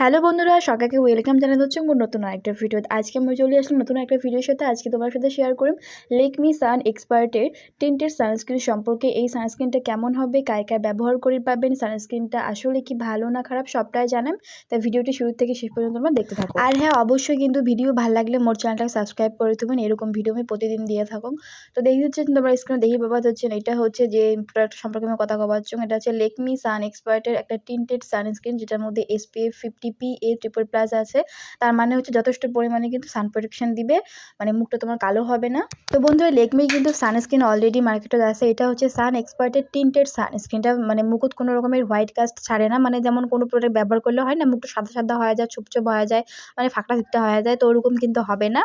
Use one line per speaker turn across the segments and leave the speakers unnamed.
Hello বন্ধুরা সকালকে welcome জানাতে হচ্ছে মোর নতুন একটা ভিডিও আজকে আমি চলে আসলাম নতুন একটা ভিডিওর সাথে। আজকে তোমার সাথে শেয়ার করুন লেকমি সান এক্সপার্টের টিন্টের সানস্ক্রিন সম্পর্কে। এই সানস্ক্রিনটা কেমন হবে, কায় কায় ব্যবহার করে পাবেন সানস্ক্রিনটা আসলে কি ভালো না খারাপ সবটাই জানেন। তাই ভিডিওটি শুরু থেকে শেষ পর্যন্ত তোমরা দেখতে থাকো। আর হ্যাঁ অবশ্যই কিন্তু ভিডিও ভালো লাগলে মোর চ্যানেলটাকে সাবস্ক্রাইব করে দেবেন। এরকম ভিডিও আমি প্রতিদিন দিয়ে থাকুন তো দেখি হচ্ছে তোমরা স্ক্রিনে দেখি বাবা হচ্ছে এটা হচ্ছে যে প্রোডাক্ট সম্পর্কে আমি কথা কবাচ্ছ এটা হচ্ছে লেকমি সান এক্সপার্টের একটা টিন্টেড সানস্ক্রিন যেটার মধ্যে SPF fifty P A triple plus আছে। তার মানে হচ্ছে যথেষ্ট পরিমাণে কিন্তু সান প্রোটেকশন দিবে মানে মুখটা তোমার কালো হবে না। তো বন্ধুরা লেকমি কিন্তু সানস্ক্রিন অলরেডি মার্কেটে আছে। এটা হচ্ছে সান এক্সপার্টের টিন্টেড সানস্ক্রিনটা মানে মুকুট কোনো রকমের হোয়াইট কাস্ট ছাড়ে না। মানে যেমন কোনো প্রোডাক্ট ব্যবহার করলে হয় না, মুখটা সাদা সাদা হয়ে যায় চুপচুপ হয়ে যায় মানে ফাঁকটা ফিকটা হয়ে যায়, তো ওরকম কিন্তু হবে না।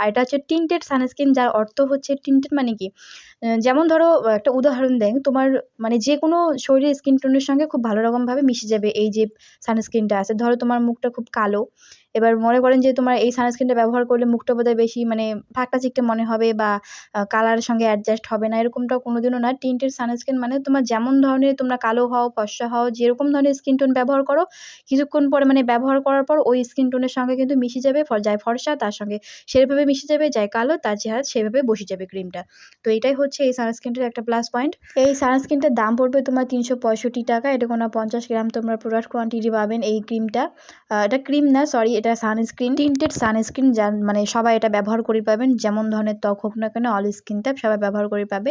আর এটা হচ্ছে টিন্টেড সানস্ক্রিন যার অর্থ হচ্ছে টিন্টেড মানে কি? যেমন ধরো, একটা উদাহরণ দেন, তোমার মানে যে কোনো শরীরের স্কিন টোনের সঙ্গে খুব ভালো রকমভাবে মিশে যাবে এই যে সানস্ক্রিনটা আছে। ধরো তোমার মুখটা খুব কালো। এবার মনে করেন যে তোমার এই সানস্ক্রিনটা ব্যবহার করলে মুখটা বোধহয় বেশি মানে ফাঁকটা চিকটা মনে হবে বা কালারের সঙ্গে অ্যাডজাস্ট হবে না। এরকমটা কোনোদিনও না। টিন্টেড সানস্ক্রিন মানে তোমার যেমন ধরনের তোমরা কালো হও, ফর্সা হও, যেরকম ধরনের স্কিন টোন ব্যবহার করো, কিছুক্ষণ পরে মানে ব্যবহার করার পর ওই স্কিন টোনের সঙ্গে কিন্তু মিশে যাবে যায় ফর্সা, তার সঙ্গে সেভাবে মিশে যাবে, যায় কালো, তার চেহারা সেভাবে বসে যাবে ক্রিমটা তো এটাই হচ্ছে এই সানস্ক্রিনটার একটা প্লাস পয়েন্ট এই সানস্ক্রিনটার দাম পড়বে তোমার তিনশো পঁয়ষট্টি টাকা। এটা কোনো পঞ্চাশ গ্রাম তোমরা প্রোডাক্ট কোয়ান্টিটি পাবেন এই ক্রিমটা এটা ক্রিম না সরি এটা সানস্ক্রিন টিন্টেড সানস্ক্রিন যা মানে সবাই এটা ব্যবহার করে পাবেন। যেমন ধরনের ত্বক হোক না কেন অল স্কিন টাইপ সবাই ব্যবহার করে পাবে।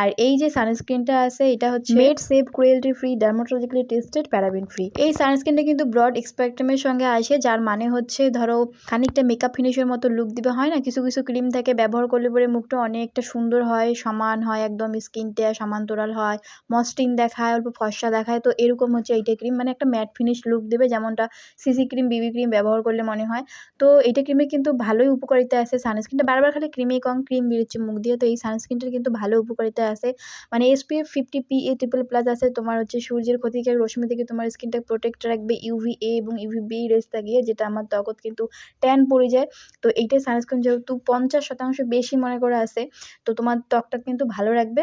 আর এই যে সানস্ক্রিনটা আছে এটা হচ্ছে made safe cruelty free dermatologically tested paraben free এই সানস্ক্রিনটা কিন্তু ব্রড স্পেকট্রামের সঙ্গে আসে যার মানে হচ্ছে ধরো খানিকটা মেকআপ ফিনিশের মতো লুক দিবে। হয় না? কিছু কিছু ক্রিম থেকে ব্যবহার করলে পরে মুখটা অনেকটা সুন্দর হয় সমান হয় একদম স্কিনটা সমান্তরাল হয় মসৃণ দেখায় অল্প ফর্সা দেখায়। তো এরকম হচ্ছে এইটা ক্রিম মানে একটা ম্যাট ফিনিশ লুক দেবে যেমনটা সিসি ক্রিম বিবি ক্রিম ব্যবহার করলে মনে হয়। তো এটা ক্রিমে কিন্তু ভালোই উপকারিতা আছে সানস্ক্রিনটা বারবার খালি ক্রিমে কম ক্রিম বেরোচ্ছে মুখ দিয়ে তো এই সানস্ক্রিনটার কিন্তু ভালো উপকারিতা আছে। মানে SPF fifty P A triple plus আছে তোমার হচ্ছে সূর্যের ক্ষতিকারক রশ্মি থেকে তোমার স্কিনটা প্রোটেক্ট রাখবে। ইউভি এ এবং ইউভি বি রেস থাকিয়ে যেটা আমার ত্বকত কিন্তু ট্যান পড়ে যায়। তো এইটাই সানস্ক্রিন যেহেতু পঞ্চাশ শতাংশ বেশি মনে করে আছে, তো তোমার ত্বকটা কিন্তু ভালো রাখবে।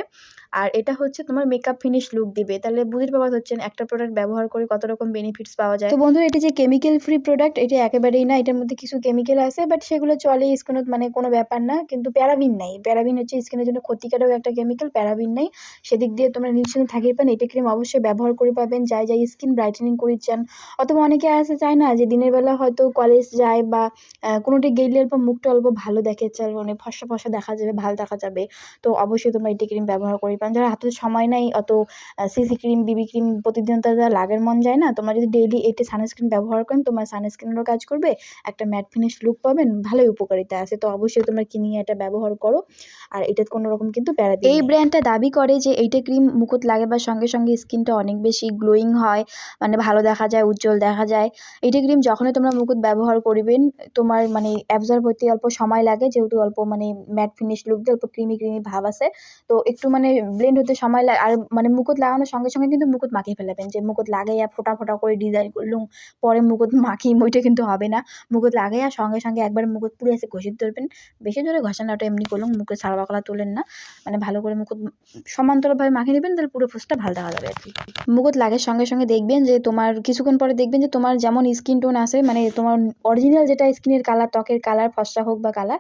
আর এটা হচ্ছে তোমার মেকআপ ফিনিশ লুক দিবে। তাহলে বুঝতে পারবা হচ্ছেন একটা প্রোডাক্ট ব্যবহার করে কত রকম বেনিফিটস পাওয়া যায়। তো বন্ধুরা, এটা যে কেমিক্যাল ফ্রি প্রোডাক্ট এটা একেবারেই না, এটার মধ্যে কিছু কেমিক্যাল আছে বাট সেগুলো চলে স্কিনত মানে কোনো ব্যাপার না, কিন্তু প্যারাবিন নাই। প্যারাবিন হচ্ছে স্কিনের জন্য ক্ষতিকারক একটা কেমিক্যাল প্যারাবিন নেই। সেদিক দিয়ে তোমরা নিশ্চিন্ত থাকিয়ে পান এটা ক্রিম অবশ্যই ব্যবহার করে পাবেন, যাই যাই স্কিন ব্রাইটেনিং করে চান অথবা অনেকে আসে চায় না যে দিনের বেলা হয়তো কলেজ যায় বা কোনোটি গেলে অল্প মুখটা অল্প ভালো দেখে চাল মানে ফসা ফসা দেখা যাবে, ভালো দেখা যাবে। তো অবশ্যই তোমরা এটি ক্রিম ব্যবহার করে পান। যারা হাতে সময় নাই, অত সিসি ক্রিম বিবি ক্রিম প্রতিদিন তারা লাগার মন যায় না, তোমরা যদি ডেইলি এটা সানস্ক্রিন ব্যবহার করেন, তোমার সানস্ক্রিনেরও কাজ করবে একটা ম্যাট ফিনিশ লুক পাবেন ভালোই উপকারিতা আছে। তো অবশ্যই তোমরা কিনে এটা ব্যবহার করো। আর এটা কোনো রকম কিন্তু প্যারা এই ব্র্যান্ডটা দাবি করে যে এইটা ক্রিম মুকুট লাগাবার সঙ্গে সঙ্গে স্কিনটা অনেক বেশি গ্লোয়িং হয় মানে ভালো দেখা যায় উজ্জ্বল দেখা যায়। এইটা ক্রিম যখনই তোমরা মুকুট ব্যবহার করবেন তোমার মানে অ্যাবজর্ব হতে অল্প সময় লাগে যেহেতু অল্প মানে ম্যাট ফিনিশ লুক দিয়ে অল্প ক্রিমি ক্রিমি ভাব আছে। তো একটু মানে ব্লেন্ড হতে সময় লাগে আর মানে মুকুট লাগানোর সঙ্গে সঙ্গে কিন্তু মুকুট মাখিয়ে ফেলাবেন। যে মুকুট লাগাইয়া ফোটা ফোটা করে ডিজাইন করলুম পরে মুকুট মাখি ওইটা কিন্তু হবে না। মুকুট লাগাইয়া সঙ্গে সঙ্গে একবার মুকুট পুরো এসে ঘষে ধরবেন। বেশি জোরে ঘষা না ওটা এমনি করলুম মুখে সারা বাকলা তোলেন না। মানে ভালো করে মুকুট সমান্তরালভাবে মাখিয়ে নেবেন, তাহলে পুরো ফুসটা ভালো দেখা যাবে আর কি। মুকুট লাগার সঙ্গে সঙ্গে দেখবেন যে তোমার, কিছুক্ষণ পরে দেখবেন যে তোমার যেমন স্কিন টোন আছে মানে তোমার অরিজিনাল যেটা স্কিনের কালার ত্বকের কালার ফসা হোক বা কালার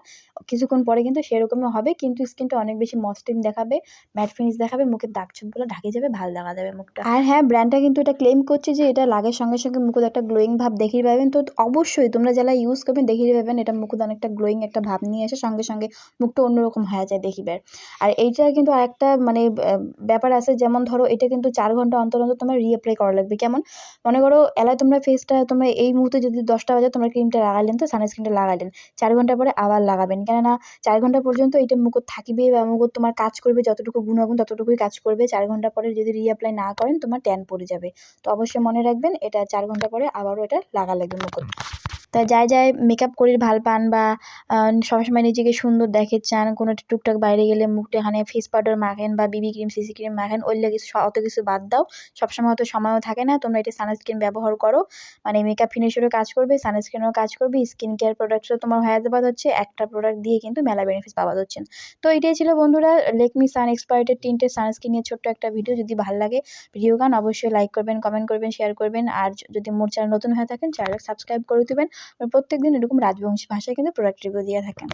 কিছুক্ষণ পরে কিন্তু সেরকমই হবে, কিন্তু স্কিনটা অনেক বেশি মসৃণ দেখাবে ম্যাট ফিনিশ দেখাবে, মুখের দাগ ছোপগুলো ঢাকে যাবে, ভালো দেখা যাবে মুখটা। আর হ্যাঁ ব্র্যান্ডটা কিন্তু এটা ক্লেম করছে যে এটা লাগের সঙ্গে সঙ্গে মুখে একটা গ্লোয়িং ভাব দেখিয়ে পাবেন। তো অবশ্যই তোমরা যারা ইউজ করবেন দেখিয়ে পাবেন এটা মুখে অনেকটা গ্লোয়িং একটা ভাব নিয়ে এসে সঙ্গে সঙ্গে মুখটা অন্যরকম হয়ে যায় দেখিবার আর এইটা কিন্তু আরেকটা মানে ব্যাপার আছে, যেমন ধরো এটা কিন্তু চার ঘণ্টা অন্তর অন্তর তোমার রিঅ্যাপ্লাই করা লাগবে। কেমন? মনে করো এলায় তোমরা ফেসটা তোমরা এই মুহূর্তে যদি দশটা বাজে তোমরা ক্রিমটা লাগালেন তো সানস্ক্রিনটা লাগালেন, চার ঘণ্টা পরে আবার লাগাবেন। কেননা চার ঘণ্টা পর্যন্ত এটা মুকুট থাকিবে বা মুকুট তোমার কাজ করবে, যতটুকু গুণাগুণ ততটুকুই কাজ করবে। চার ঘণ্টা পরে যদি রিঅ্যাপ্লাই না করেন তোমার ট্যান পড়ে যাবে। তো অবশ্যই মনে রাখবেন, এটা চার ঘণ্টা পরে আবারও এটা লাগা লাগবে মুকুট। তা যাই যাই মেকআপ করি ভালো পান বা সবসময় নিজেকে সুন্দর দেখে চান, কোনো টুকটাক বাইরে গেলে মুখটা এখানে ফেস পাউডার মাখেন বা বিবি ক্রিম সিসি ক্রিম মাখেন ওইগুলো কিছু অত কিছু বাদ দাও। সবসময় অত সময়ও থাকে না, তোমরা এটা সানস্ক্রিন ব্যবহার করো। মানে মেকআপ ফিনিশারও কাজ করবে সানস্ক্রিনও কাজ করবে স্কিন কেয়ার প্রোডাক্টসও তোমার হয়ে যেতে হচ্ছে, একটা প্রোডাক্ট দিয়ে কিন্তু মেলা বেনিফিট পাওয়া যাচ্ছে তো এটাই ছিল বন্ধুরা লেকমি সান এক্সপার্টের তিনটে সানস্ক্রিন নিয়ে ছোট্ট একটা ভিডিও যদি ভালো লাগে ভিডিও গান অবশ্যই লাইক করবেন কমেন্ট করবেন শেয়ার করবেন, আর যদি মোর চ্যানেল নতুন হয়ে থাকেন চ্যানেল সাবস্ক্রাইব করে দেবেন। প্রত্যেক দিন এরকম রাজবংশী ভাষায় কিন্তু প্রোডাক্ট দিয়ে থাকেন।